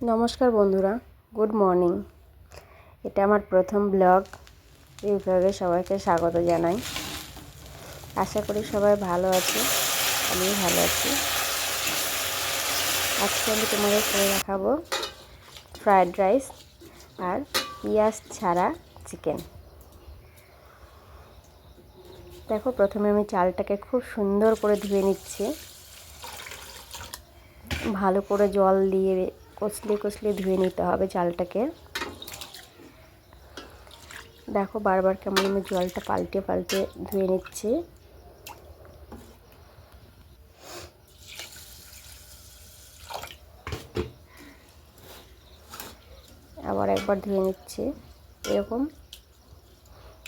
নমস্কার বন্ধুরা, good morning. এটা আমার প্রথম ব্লগ, এই ব্লগে সবাইকে স্বাগত জানাই। আশা করি সবাই ভালো আছে, আমিও ভালো আছি। আজকে আমি তোমাদের করে দেখাবো ফ্রায়েড রাইস আর পেঁয়াজ ছাড়া চিকেন। দেখো, প্রথমে আমি চালটাকে খুব সুন্দর করে ধুয়ে নিচ্ছি। ভালো করে জল দিয়ে কচলে কচলে ধুয়ে নিতে হবে চালটাকে দেখো বারবার কেমন আমি জলটা পাল্টে পাল্টে ধুয়ে নিচ্ছি। আবার একবার ধুয়ে নিচ্ছি। এরকম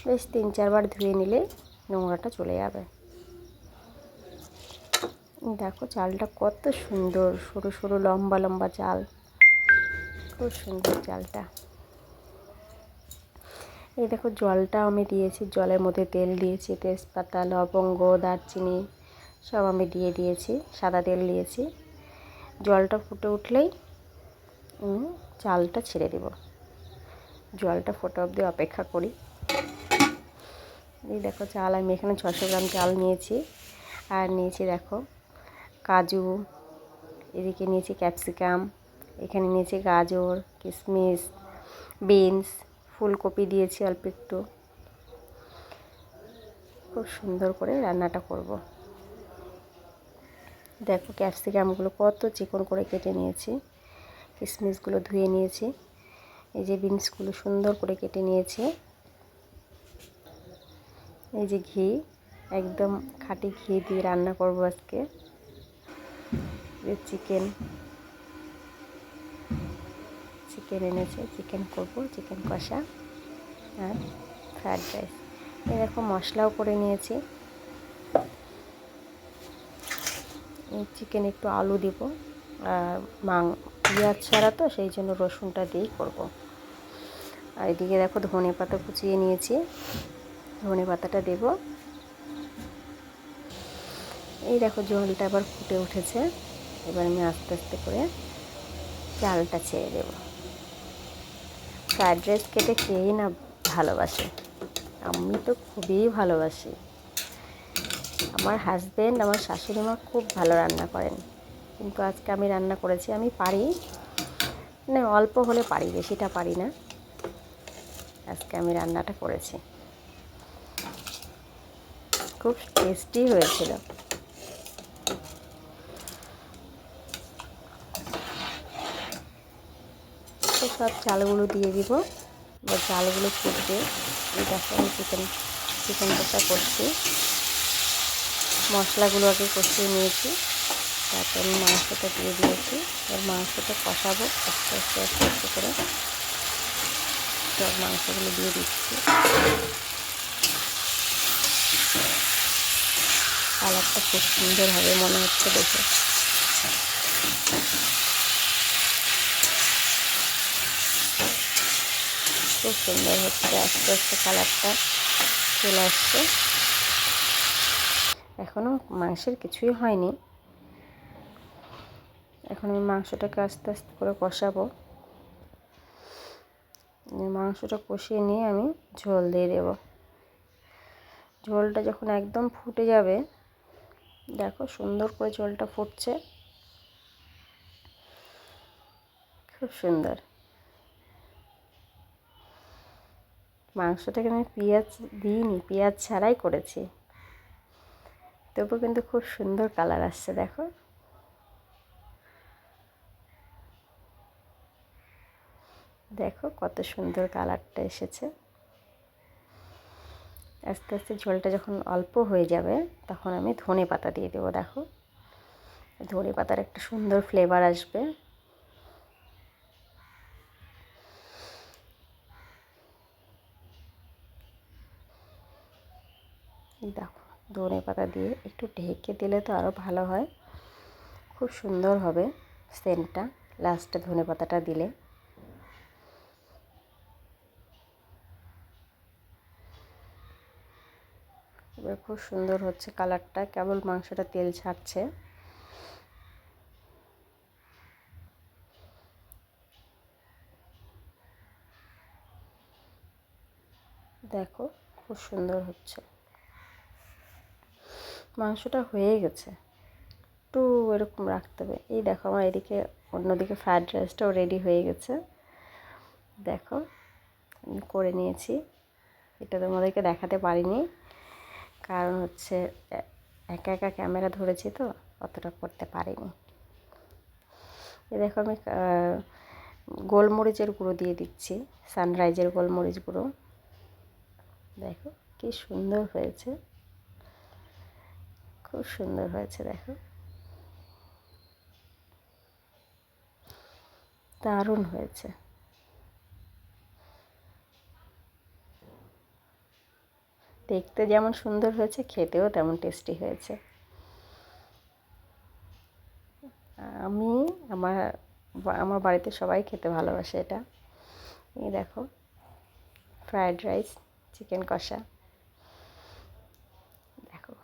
বেশ তিন চারবার ধুয়ে নিলে নোংরাটা চলে যাবে। দেখো চালটা কত সুন্দর, সরু সরু লম্বা লম্বা চাল। খুব সুন্দর চালটা এই দেখো জলটা আমি দিয়েছি, জলের মধ্যে তেল দিয়েছি, তেজপাতা, লবঙ্গ, দারচিনি সব আমি দিয়ে দিয়েছি, সাদা তেল দিয়েছি। জলটা ফুটে উঠলেই চালটা ছেড়ে দেব। জলটা ফোটা অবধি অপেক্ষা করি। এই দেখো চাল, আমি এখানে ছশো গ্রাম চাল নিয়েছি। আর নিয়েছি দেখো কাজু, এদিকে নিয়েছি ক্যাপসিকাম। এখানে নিয়েছি গাজর কিশমিশ বিনস, ফুলকপি দিয়েছি অল্প একটু। খুব সুন্দর করে রান্নাটা করব। দেখো ক্যাপসিকামগুলো কত চিকন করে কেটে নিয়েছি। কিশমিশগুলো ধুয়ে নিয়েছি। এই যে বিনসগুলো সুন্দর করে কেটে নিয়েছি। এই যে ঘি, একদম খাঁটি ঘি দিয়ে রান্না করব আজকে। চিকেন। চিকেন এনেছে চিকেন করব, চিকেন কষা আর ফ্রায়েড রাইস এরকম মশলাও করে নিয়েছি। এই চিকেন একটু আলু দিব আর মাং, পেঁয়াজ ছাড়া তো, সেই জন্য রসুনটা দিয়েই করব। আর এদিকে দেখো ধনে পাতা কুচিয়ে নিয়েছি। ধনে পাতাটা দেব। এই দেখো জলটা আবার ফুটে উঠেছে। এবার আমি আস্তে আস্তে করে চালটা ছেড়ে দেব। ফ্রায়েড রাইস কেটে খেয়েই না ভালোবাসে? আমি তো খুবই ভালোবাসি। আমার হাজব্যান্ড আমার শাশুড়ি মা খুব ভালো রান্না করেন। কিন্তু আজকে আমি রান্না করেছি, আমি পারি। না অল্প হলে পারি, বেশিটা পারি না। আজকে আমি রান্নাটা করেছি। খুব টেস্টি হয়েছিল। সব চালগুলো দিয়ে দিব। এবার চালগুলো ফুটবে। দেখো আমি চিকেন চিকেন কষা করছি। মশলাগুলো আগে কষিয়ে নিয়েছি। তারপর আমি মাংসটা দিয়ে দিয়েছি। এবার মাংসটা কষাবো আস্তে আস্তে আস্তে আস্তে করে। সব মাংসগুলো দিয়ে দিচ্ছি। কালারটা খুব সুন্দর হবে মনে হচ্ছে দেখে। খুব সুন্দর হচ্ছে, আস্তে আস্তে কালারটা চলে আসছে। এখনও মাংসের কিছুই হয়নি। এখন আমি মাংসটাকে আস্তে আস্তে করে কষাবো। মাংসটা কষিয়ে নিয়ে আমি ঝোল দিয়ে দেব। ঝোলটা যখন একদম ফুটে যাবে, দেখো সুন্দর করে ঝোলটা ফুটছে। খুব সুন্দর। মাংসটাকে আমি পেঁয়াজ দিইনি, পেঁয়াজ ছাড়াই করেছি। তবু কিন্তু খুব সুন্দর কালার আসছে, দেখো। দেখো কত সুন্দর কালারটা এসেছে। আস্তে আস্তে ঝোলটা যখন অল্প হয়ে যাবে, তখন আমি ধনে পাতা দিয়ে দেবো, দেখো। ধনে পাতার একটা সুন্দর ফ্লেভার আসবে। এই দেখো, ধনে পাতা দিয়ে একটু ঢেকে দিলে তো আরও ভালো হয়। খুব সুন্দর হবে সেন্টটা লাস্টে ধনে পাতাটা দিলে। এবার খুব সুন্দর হচ্ছে কালারটা, কেবল মাংসটা তেল ছাড়ছে। দেখো, খুব সুন্দর হচ্ছে। মাংসটা হয়ে গেছে। একটু এরকম রাখতে হবে। এই দেখো আমার এদিকে অন্যদিকে ফ্রায়েড রাইসটাও রেডি হয়ে গেছে। দেখো, আমি করে নিয়েছি। এটা তোমাদেরকে দেখাতে পারিনি। কারণ হচ্ছে একা একা ক্যামেরা ধরেছি তো, অতটা করতে পারিনি। এ দেখো আমি গোলমরিচের গুঁড়ো দিয়ে দিচ্ছি। সানরাইজের গোলমরিচ গুঁড়ো। দেখো, কি সুন্দর হয়েছে। খুব সুন্দর হয়েছে, দেখো। দারুণ হয়েছে। দেখতে যেমন সুন্দর হয়েছে, খেতেও তেমন টেস্টি হয়েছে। আমি, আমার আমার বাড়িতে সবাই খেতে ভালোবাসে এটা। এই দেখো ফ্রায়েড রাইস চিকেন কষা।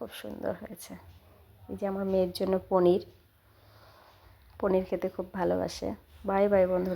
খুব সুন্দর হয়েছে। এই যে আমার মেয়ের জন্য পনির। পনির খেতে খুব ভালোবাসে। বাই বাই বন্ধুরা।